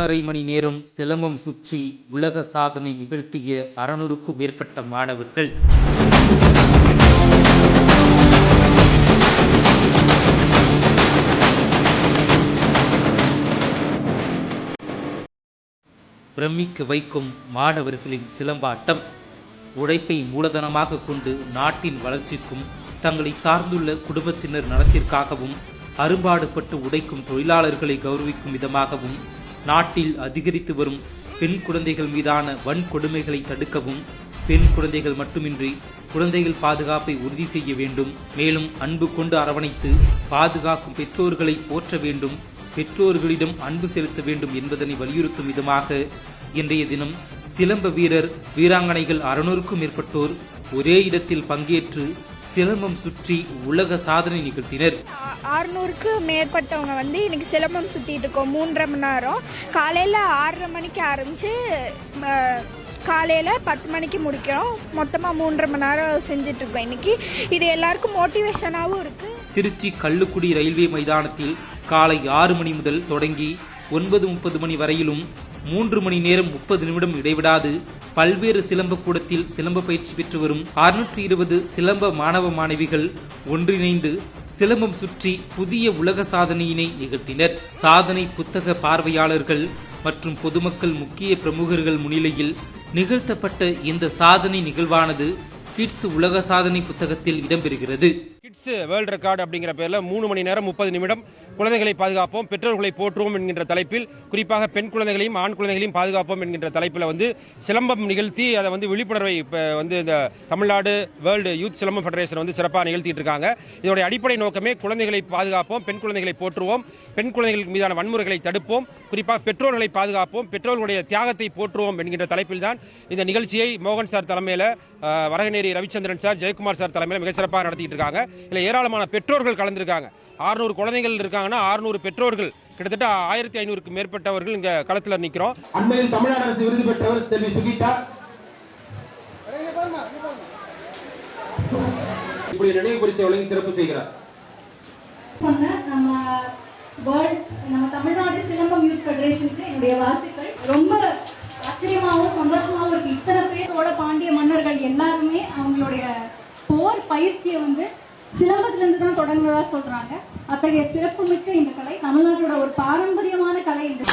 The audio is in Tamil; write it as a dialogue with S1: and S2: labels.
S1: மூணரை மணி நேரம் சிலம்பம் சுற்றி உலக சாதனை நிகழ்த்திய அறநூறுக்கும் மேற்பட்ட மாணவர்கள். பிரமிக்க வைக்கும் மாணவர்களின் சிலம்பாட்டம் உழைப்பை மூலதனமாக கொண்டு நாட்டின் வளர்ச்சிக்கும் தங்களை சார்ந்துள்ள குடும்பத்தினர் நலத்திற்காகவும் அரும்பாடுபட்டு உடைக்கும் தொழிலாளர்களை கௌரவிக்கும் விதமாகவும் நாட்டில் அதிகரித்து வரும் பெண் குழந்தைகள் மீதான வன்கொடுமைகளை தடுக்கவும் பெண் குழந்தைகள் மட்டுமின்றி குழந்தைகள் பாதுகாப்பை உறுதி செய்ய வேண்டும். மேலும் அன்பு கொண்டு அரவணைத்து பாதுகாக்கும் பெற்றோர்களை போற்ற வேண்டும். பெற்றோர்களிடம் அன்பு செலுத்த வேண்டும் என்பதனை வலியுறுத்தும் விதமாக இன்றைய தினம் சிலம்ப வீரர் வீராங்கனைகள் அறுநூறுக்கும் மேற்பட்டோர் ஒரே இடத்தில் பங்கேற்று சிலம்பம் சுற்றி உலக சாதனை நிகழ்த்தினர்.
S2: ஆறுநூறுக்கு மேற்பட்டவங்க வந்து இன்னைக்கு சிலம்பம் சுற்றிட்டு இருக்கோம் மூன்றரை மணி நேரம். காலையில் ஆறரை மணிக்கு ஆரம்பித்து காலையில் பத்து மணிக்கு முடிக்கிறோம். மொத்தமாக மூன்றரை மணி நேரம் செஞ்சிட்ருக்கோம் இன்னைக்கு. இது எல்லாருக்கும் மோட்டிவேஷனாகவும் இருக்குது
S1: திருச்சி கள்ளுக்குடி ரயில்வே மைதானத்தில் காலை ஆறு மணி முதல் தொடங்கி ஒன்பது முப்பது மணி வரையிலும் மூன்று மணி நேரம் முப்பது நிமிடம் இடைவிடாது பல்வேறு சிலம்ப கூடத்தில் சிலம்ப பயிற்சி பெற்று வரும் அறுநூற்றி இருபது சிலம்ப மாணவ மாணவிகள் ஒன்றிணைந்து சிலம்பம் சுற்றி புதிய உலக சாதனையினை நிகழ்த்தினர். சாதனை புத்தக பார்வையாளர்கள் மற்றும் பொதுமக்கள் முக்கிய பிரமுகர்கள் முன்னிலையில் நிகழ்த்தப்பட்ட இந்த சாதனை நிகழ்வானது கிட்ஸ் உலக சாதனை புத்தகத்தில் இடம்பெறுகிறது.
S3: கிட்ஸ் வேர்ல்ட் ரெக்கார்டு அப்படிங்கிற பேரில் மூணு மணி நேரம் முப்பது நிமிடம் குழந்தைகளை பாதுகாப்போம் பெற்றோர்களை போற்றுவோம் என்கின்ற தலைப்பில் குறிப்பாக பெண் குழந்தைகளையும் ஆண் குழந்தைகளையும் பாதுகாப்போம் என்கின்ற தலைப்பில் வந்து சிலம்பம் நிகழ்த்தி அதை வந்து விழிப்புணர்வை இப்போ வந்து இந்த Tamil Nadu world youth silambam federation வந்து சிறப்பாக நிகழ்த்திட்டு இருக்காங்க. இதோடைய அடிப்படை நோக்கமே குழந்தைகளை பாதுகாப்போம் பெண் குழந்தைகளை போற்றுவோம் பெண் குழந்தைகளுக்கு மீதான வன்முறைகளை தடுப்போம் குறிப்பாக பெற்றோர்களை பாதுகாப்போம் பெற்றோர்களுடைய தியாகத்தை போற்றுவோம் என்கின்ற தலைப்பில் தான் இந்த நிகழ்ச்சியை மோகன் சார் தலைமையில் வரகநேரி ரவிச்சந்திரன் சார் ஜெயக்குமார் சார் தலைமையில் மிகச்சிறப்பாக நடத்திட்டு இருக்காங்க. இதில் ஏராளமான பெற்றோர்கள் கலந்துருக்காங்க. ஆறுநூறு குழந்தைகள் இருக்காங்கன்னா ஆறுநூறு பெற்றோர்கள். கிட்டத்தட்ட ஆயிரத்தி ஐநூறுக்கு மேற்பட்டவர்கள் இங்கே களத்தில் நிற்கிறோம்
S4: அண்மையில் தமிழ்நாடு அரசு விருது பெற்றவர் செல்வி சுகிதா. இப்படி நினைவு பரிசை வழங்கி சிறப்பு செய்கிறார்?
S5: நம்ம வேர்ல்ட் நம்ம தமிழ்நாடு சிலம்பம் யூத் ஃபெடரேஷனுக்கு என்னுடைய வாழ்த்துக்கள். ரொம்ப ஆச்சரியமாகவும் சந்தோஷமாகவும் இருக்கு. இத்தனை பேரோட பாண்டிய மன்னர்கள் எல்லாருமே அவங்களுடைய போர் பயிற்சியை வந்து சிலம்பத்திலிருந்து தான் தொடங்குவதா சொல்றாங்க. அத்தகைய சிறப்புமிக்க இந்த கலை தமிழ்நாட்டோட ஒரு பாரம்பரியமான கலை என்று